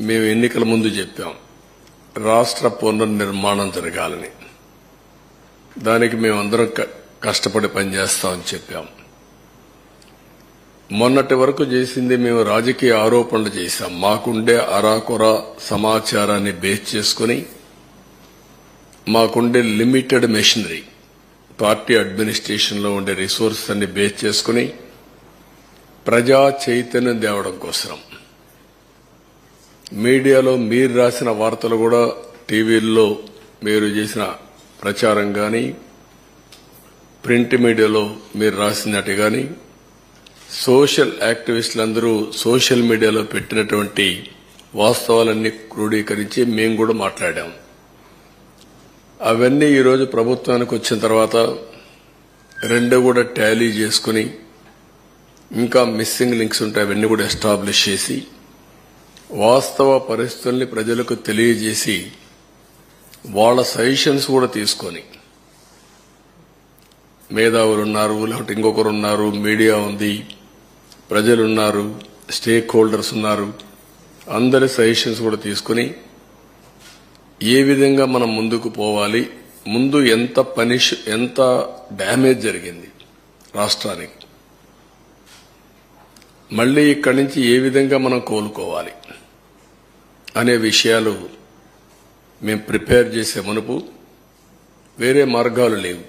మేము ఎన్నికల ముందు చెప్పాం రాష్ట్ర పునర్నిర్మాణం జరగాలని. దానికి మేమందరం క- కష్టపడి పనిచేస్తామని చెప్పాం. మొన్నటి వరకు చేసింది మేము రాజకీయ ఆరోపణలు చేశాం. మాకుండే అరాకొర సమాచారాన్ని బేస్ చేసుకుని మాకుండే లిమిటెడ్ మెషినరీ పార్టీ అడ్మినిస్ట్రేషన్లో ఉండే రిసోర్స్ అన్ని బేస్ చేసుకుని ప్రజా చైతన్యం తేవడం కోసం మీడియాలో మీరు రాసిన వార్తలు కూడా టీవీల్లో మీరు చేసిన ప్రచారం కానీ ప్రింట్ మీడియాలో మీరు రాసినట్టు కానీ సోషల్ యాక్టివిస్టులందరూ సోషల్ మీడియాలో పెట్టినటువంటి వాస్తవాలన్నీ క్రోడీకరించి మేము కూడా మాట్లాడాం. అవన్నీ ఈరోజు ప్రభుత్వానికి వచ్చిన తర్వాత రెండు కూడా టాలీ చేసుకుని ఇంకా మిస్సింగ్ లింక్స్ ఉంటాయి అవన్నీ కూడా ఎస్టాబ్లిష్ చేసి వాస్తవ పరిస్థితుల్ని ప్రజలకు తెలియజేసి వాళ్ళ సజెషన్స్ కూడా తీసుకొని మేధావులు ఉన్నారు లేకపోతే ఇంకొకరు ఉన్నారు మీడియా ఉంది ప్రజలున్నారు స్టేక్ హోల్డర్స్ ఉన్నారు అందరి సజెషన్స్ కూడా తీసుకుని ఏ విధంగా మనం ముందుకు పోవాలి ముందు ఎంత పనిష్ ఎంత డ్యామేజ్ జరిగింది రాష్ట్రానికి మళ్ళీ ఇక్కడి నుంచి ఏ విధంగా మనం కోలుకోవాలి. అనే విషయాలు మేము ప్రిపేర్ చేసే మునుపు వేరే మార్గాలు లేవు.